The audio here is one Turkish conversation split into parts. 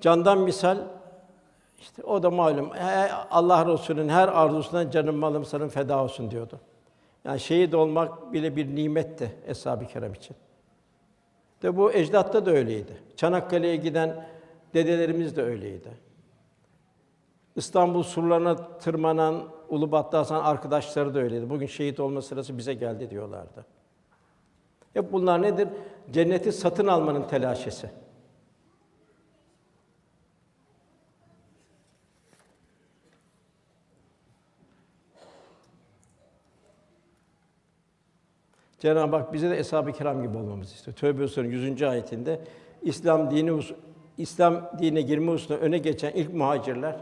Candan misal işte o da malum Allah Resulü'nün her arzusundan canım malım sana feda olsun diyordu. Yani şehit olmak bile bir nimetti eshab-ı kiram için. De bu ecdatta da öyleydi. Çanakkale'ye giden dedelerimiz de öyleydi. İstanbul surlarına tırmanan Ulubatlı Hasan arkadaşları da öyleydi. Bugün şehit olma sırası bize geldi diyorlardı. Hep bunlar nedir? Cenneti satın almanın telaşesi. Cenab-ı Hak bize de eshab-ı kiram gibi olmamızı istiyor. Tövbe Suresi'nin 100. ayetinde İslam dini İslam dinine girme hususunda öne geçen ilk muhacirler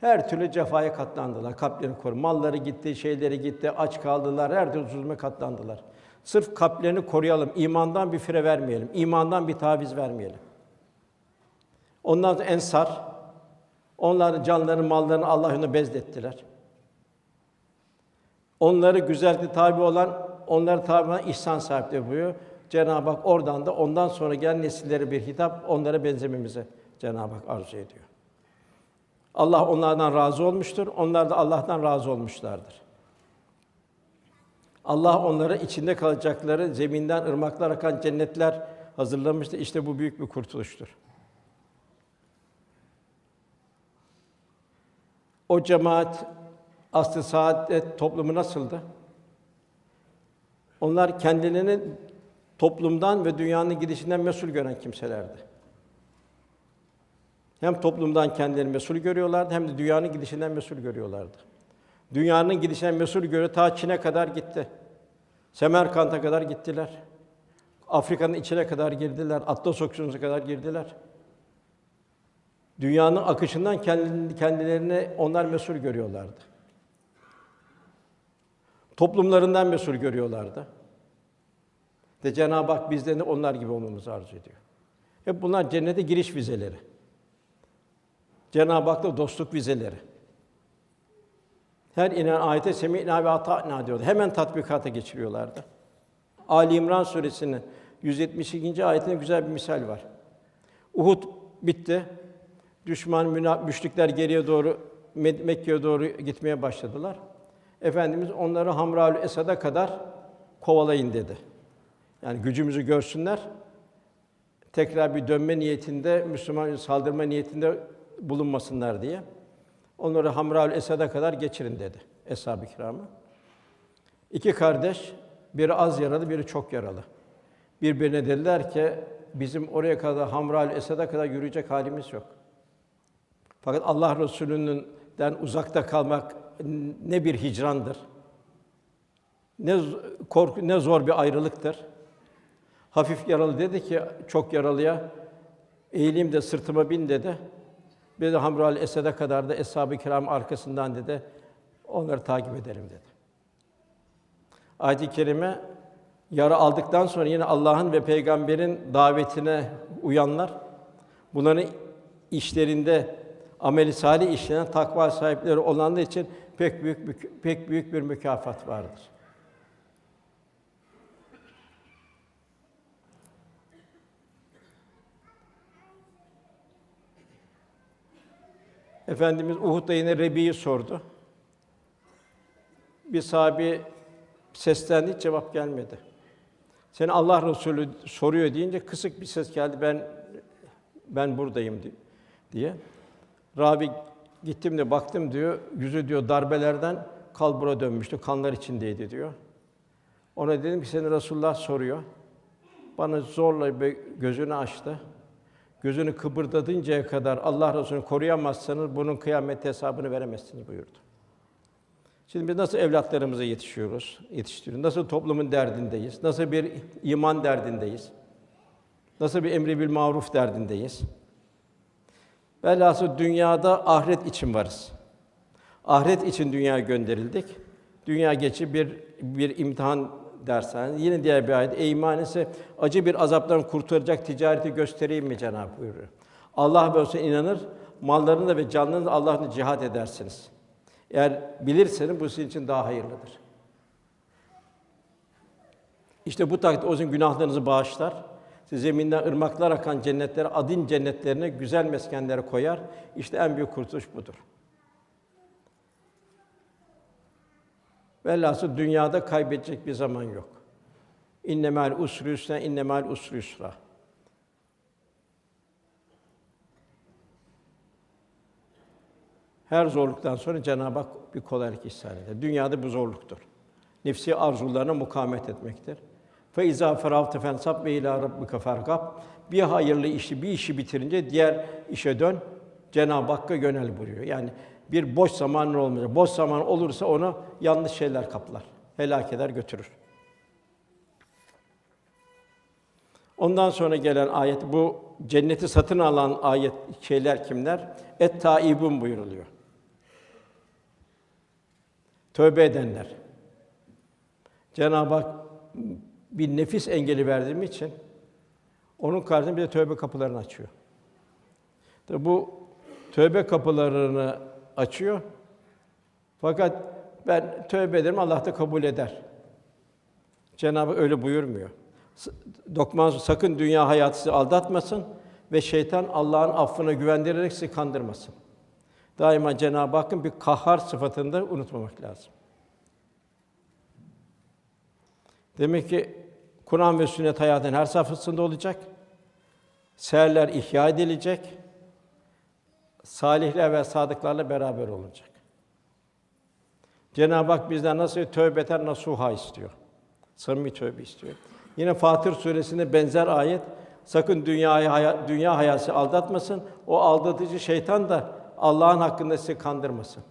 her türlü cefaya katlandılar. Kalplerini koru. Malları gitti, şeyleri gitti, aç kaldılar, her türlü zulme katlandılar. Sırf kalplerini koruyalım, imandan bir fire vermeyelim, imandan bir taviz vermeyelim. Ondan sonra ensar, onların canlarını, mallarını Allah yolunda bezlettiler. Onları güzellikle tabi olan, onları tabi olan ihsan sahipleri buyuruyor. Cenab-ı Hak oradan da ondan sonra gelen nesillere bir hitap, onlara benzememize Cenab-ı Hak arzu ediyor. Allah onlardan razı olmuştur, onlar da Allah'tan razı olmuşlardır. Allah onlara içinde kalacakları zeminden ırmaklar akan cennetler hazırlamıştır. İşte bu büyük bir kurtuluştur. O cemaat aslı saadet toplumu nasıldı? Onlar kendilerini toplumdan ve dünyanın gidişinden mesul gören kimselerdi. Hem toplumdan kendilerini mesul görüyorlardı hem de dünyanın gidişinden mesul görüyorlardı. Dünyanın gidişinden mesul görüyor ta Çin'e kadar gitti. Semerkant'a kadar gittiler. Afrika'nın içine kadar girdiler. Atlas Okyanusu'na kadar girdiler. Dünyanın akışından kendilerini onlar mesul görüyorlardı. Toplumlarından mesul görüyorlardı. De Cenab-ı Hak bizden de onlar gibi olmamızı arzu ediyor. Hep bunlar cennete giriş vizeleri. Cenab-ı Hak'la dostluk vizeleri. Her inen ayete semi'na ve ata'na diyordu. Hemen tatbikata geçiriyorlardı. Ali İmran suresinin 172. ayetinde güzel bir misal var. Uhud bitti. Düşman müşrikler geriye doğru Mekke'ye doğru gitmeye başladılar. Efendimiz onları Hamraül Esad'a kadar kovalayın dedi. Yani gücümüzü görsünler. Tekrar bir dönme niyetinde, Müslüman saldırma niyetinde bulunmasınlar diye. Onları Hamraül Esad'a kadar geçirin dedi eshab-ı kiramı. İki kardeş, biri az yaralı, biri çok yaralı. Birbirine dediler ki, bizim oraya kadar Hamraül Esad'a kadar yürüyecek halimiz yok. Fakat Allah Resulü'nden uzakta kalmak ne bir hicrandır. Ne korku ne zor bir ayrılıktır. Hafif yaralı dedi ki çok yaralıya eğileyim de sırtıma bin dedi. Bir de Hamraül Esed'e kadar da eshab-ı kiram arkasından dedi. Onları takip edelim dedi. Ayet-i kerime yara aldıktan sonra yine Allah'ın ve peygamberin davetine uyanlar bunların işlerinde ameli salih işleyen takva sahipleri olanlar için pek büyük pek büyük bir mükafat vardır. Efendimiz Uhud'da yine Rebi'yi sordu. Bir sahabi seslendi, hiç cevap gelmedi. Seni Allah Resulü soruyor deyince kısık bir ses geldi. Ben ben buradayım di- diye. Rabi gittim de baktım diyor. Yüzü diyor darbelerden kalbura dönmüştü. Kanlar içindeydi diyor. Ona dedim ki seni Resulullah soruyor. Bana zorla bir gözünü açtı. Gözünü kıpırdatıncaya kadar Allah Resulü'nü koruyamazsanız bunun kıyamet hesabını veremezsiniz buyurdu. Şimdi biz nasıl evlatlarımıza yetişiyoruz, yetiştiriyoruz? Nasıl toplumun derdindeyiz? Nasıl bir iman derdindeyiz? Nasıl bir emri bil maruf derdindeyiz? Velhasıl dünyada ahiret için varız. Ahiret için dünyaya gönderildik. Dünya geçi bir bir imtihan dersen. Yine diğer bir ayet. Ey iman ise acı bir azaptan kurtaracak ticareti göstereyim mi Cenab-ı buyuruyor. Allah Resulüne inanır, mallarını ve canlarını Allah'ın cihat edersiniz. Eğer bilirseniz bu sizin için daha hayırlıdır. İşte bu takdirde o zaman günahlarınızı bağışlar, zeminden ırmaklar akan cennetlere, adin cennetlerine güzel meskenlere koyar. İşte en büyük kurtuluş budur. Velhasıl dünyada kaybedecek bir zaman yok. İnnemel usri yusra, innemel usri yusra. Her zorluktan sonra Cenab-ı Hak bir kolaylık ihsan eder. Dünyada bu zorluktur. Nefsi arzularına mukavemet etmektir. Fe izâ feravte fensab ve ilâ rabbike fergab. Bir hayırlı işi, bir işi bitirince diğer işe dön. Cenab-ı Hakk'a yönel buyuruyor. Yani bir boş zamanın olmayacak. Boş zaman olursa onu yanlış şeyler kaplar. Helak eder, götürür. Ondan sonra gelen ayet bu cenneti satın alan ayet şeyler kimler? Et taibun buyuruluyor. Tövbe edenler. Cenab-ı Hak bir nefis engeli verdiğim için onun karşısında bir de tövbe kapılarını açıyor. Tabi bu tövbe kapılarını açıyor. Fakat ben tövbe ederim Allah da kabul eder. Cenab-ı öyle buyurmuyor. Dokman sakın dünya hayatı sizi aldatmasın ve şeytan Allah'ın affına güvendirerek sizi kandırmasın. Daima Cenab-ı Hakk'ın bir kahhar sıfatını da unutmamak lazım. Demek ki Kur'an ve sünnet hayatın her safhasında olacak. Seherler ihya edilecek. Salihler ve sadıklarla beraber olacak. Cenab-ı Hak bizden nasıl tövbeten nasuha istiyor. Samimi tövbe istiyor. Yine Fatır suresinde benzer ayet sakın dünyayı hayat, dünya hayası aldatmasın. O aldatıcı şeytan da Allah'ın hakkında sizi kandırmasın.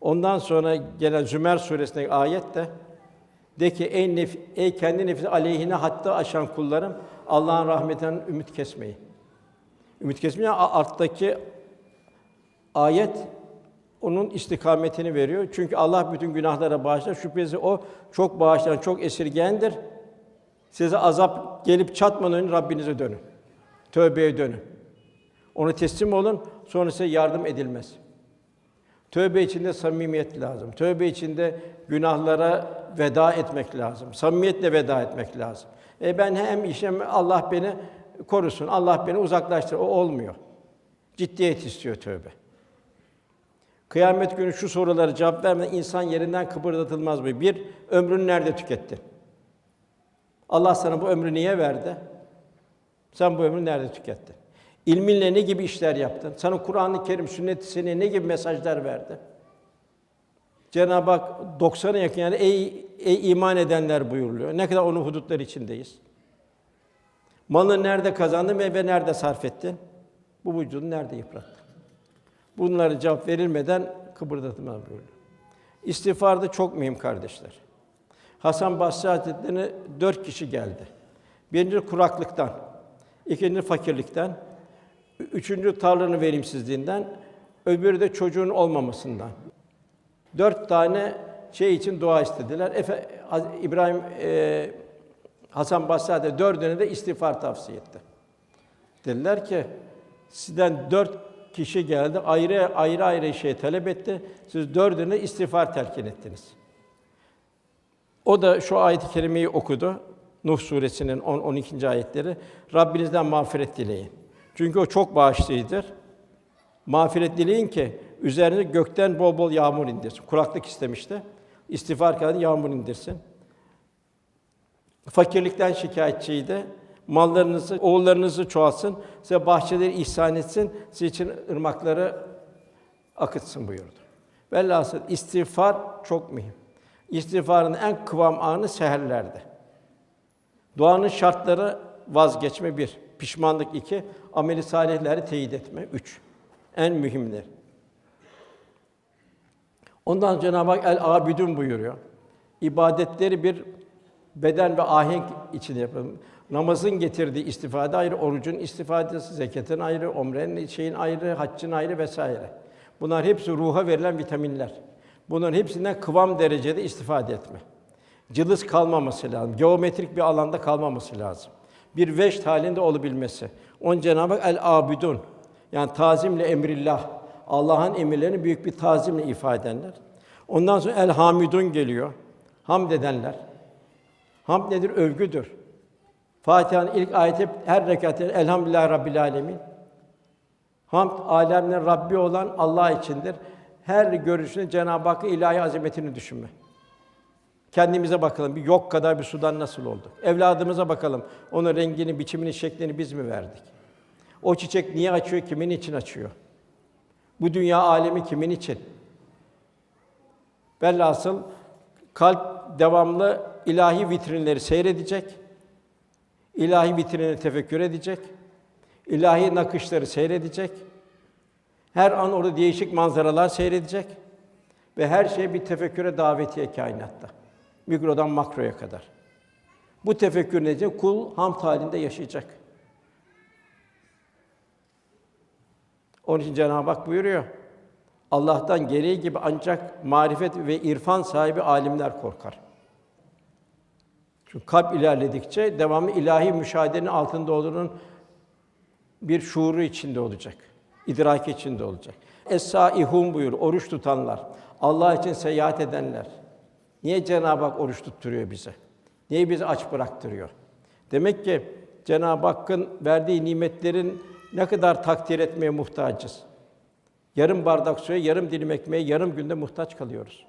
Ondan sonra gelen Zümer suresindeki ayet de de ki ey, nef ey kendi nefsi aleyhine hatta aşan kullarım Allah'ın rahmetinden ümit kesmeyin. Ümit kesmeyin. a- Alttaki ayet onun istikametini veriyor. Çünkü Allah bütün günahlara bağışlar. Şüphesiz o çok bağışlayan, çok esirgeyendir. Size azap gelip çatmadan önce Rabbinize dönün. Tövbeye dönün. Ona teslim olun, sonra size yardım edilmez. Tövbe içinde samimiyet lazım. Tövbe içinde günahlara veda etmek lazım. Samimiyetle veda etmek lazım. E ben hem işim Allah beni korusun, Allah beni uzaklaştır. O olmuyor. Ciddiyet istiyor tövbe. Kıyamet günü şu soruları cevap vermeden insan yerinden kıpırdatılmaz mı? Bir, ömrünü nerede tükettin? Allah sana bu ömrü niye verdi? Sen bu ömrü nerede tükettin? İlminle ne gibi işler yaptın? Sana Kur'an-ı Kerim, sünnet-i seniyye ne gibi mesajlar verdi? Cenab-ı Hak 90'a yakın yani ey ey iman edenler buyuruluyor. Ne kadar onun hudutları içindeyiz. Malını nerede kazandın ve, ve nerede sarf ettin? Bu vücudu nerede yıprattın? Bunlara cevap verilmeden kıpırdatılmaz buyuruyor. İstiğfar da çok mühim kardeşler. Hasan Basri Hazretleri'ne dört kişi geldi. Birinci kuraklıktan, ikinci fakirlikten, üçüncü tarlanın verimsizliğinden, öbürü de çocuğun olmamasından. Dört tane şey için dua istediler. Efe, İbrahim e, Hasan Basri Hazretleri dördüne de istiğfar tavsiye etti. Dediler ki sizden dört kişi geldi, ayrı ayrı ayrı şey talep etti. Siz dördüne istiğfar telkin ettiniz. O da şu ayet-i kerimeyi okudu. Nuh suresinin 10 12. ayetleri. Rabbinizden mağfiret dileyin. Çünkü o çok bağışlayıcıdır. Mağfiret dileyin ki üzerine gökten bol bol yağmur indirsin. Kuraklık istemişti. İstiğfar kadar yağmur indirsin. Fakirlikten şikayetçiydi. Mallarınızı, oğullarınızı çoğalsın, size bahçeleri ihsan etsin, sizin için ırmakları akıtsın buyurdu. Velhasıl istiğfar çok mühim. İstiğfarın en kıvam anı seherlerde. Duanın şartları vazgeçme bir, pişmanlık iki, ameli salihleri teyit etme üç. En mühimleri. Ondan Cenab-ı Hak el abidun buyuruyor. İbadetleri bir beden ve ahenk içinde yapalım. Namazın getirdiği istifade ayrı, orucun istifadesi, zekatın ayrı, umrenin şeyin ayrı, haccın ayrı vesaire. Bunlar hepsi ruha verilen vitaminler. Bunların hepsinden kıvam derecede istifade etme. Cılız kalmaması lazım. Geometrik bir alanda kalmaması lazım. Bir veşt halinde olabilmesi. On Cenab-ı Hak el abidun yani tazimle emrillah. Allah'ın emirlerini büyük bir tazimle ifade edenler. Ondan sonra el hamidun geliyor. Hamd edenler. Hamd nedir? Övgüdür. Fatiha'nın ilk ayeti her rekatte Elhamdülillah Rabbil Alemin. Hamd alemlerin Rabbi olan Allah içindir. Her görüşünde Cenab-ı Hakk'ın ilahi azametini düşünme. Kendimize bakalım. Bir yok kadar bir sudan nasıl olduk? Evladımıza bakalım. Onun rengini, biçimini, şeklini biz mi verdik? O çiçek niye açıyor? Kimin için açıyor? Bu dünya alemi kimin için? Velhasıl kalp devamlı ilahi vitrinleri seyredecek. ilahi vitrinleri tefekkür edecek. ilahi nakışları seyredecek. Her an orada değişik manzaralar seyredecek ve her şey bir tefekküre davetiye kainatta. Mikrodan makroya kadar. Bu tefekkür neticesinde kul hamd halinde yaşayacak. Onun için Cenab-ı Hak buyuruyor. Allah'tan gereği gibi ancak marifet ve irfan sahibi alimler korkar. Çünkü kalp ilerledikçe devamlı ilahi müşahedenin altında olduğunun bir şuuru içinde olacak. İdraki içinde olacak. Es-saihun buyur, oruç tutanlar, Allah için seyahat edenler. Niye Cenab-ı Hak oruç tutturuyor bize? Niye bizi aç bıraktırıyor? Demek ki Cenab-ı Hakk'ın verdiği nimetlerin ne kadar takdir etmeye muhtacız. Yarım bardak suya, yarım dilim ekmeğe yarım günde muhtaç kalıyoruz.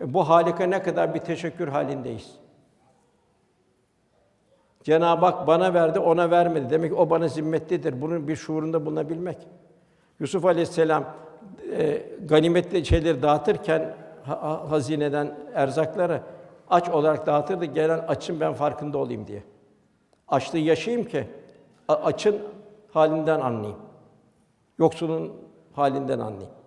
E, bu halika ne kadar bir teşekkür halindeyiz. Cenab-ı Hak bana verdi, ona vermedi. Demek ki o bana zimmetlidir. Bunun bir şuurunda bulunabilmek. Yusuf Aleyhisselam e, ganimetli şeyleri dağıtırken ha- ha- hazineden erzakları aç olarak dağıtırdı. Gelen açın ben farkında olayım diye. Açlığı yaşayayım ki açın halinden anlayayım. Yoksulun halinden anlayayım.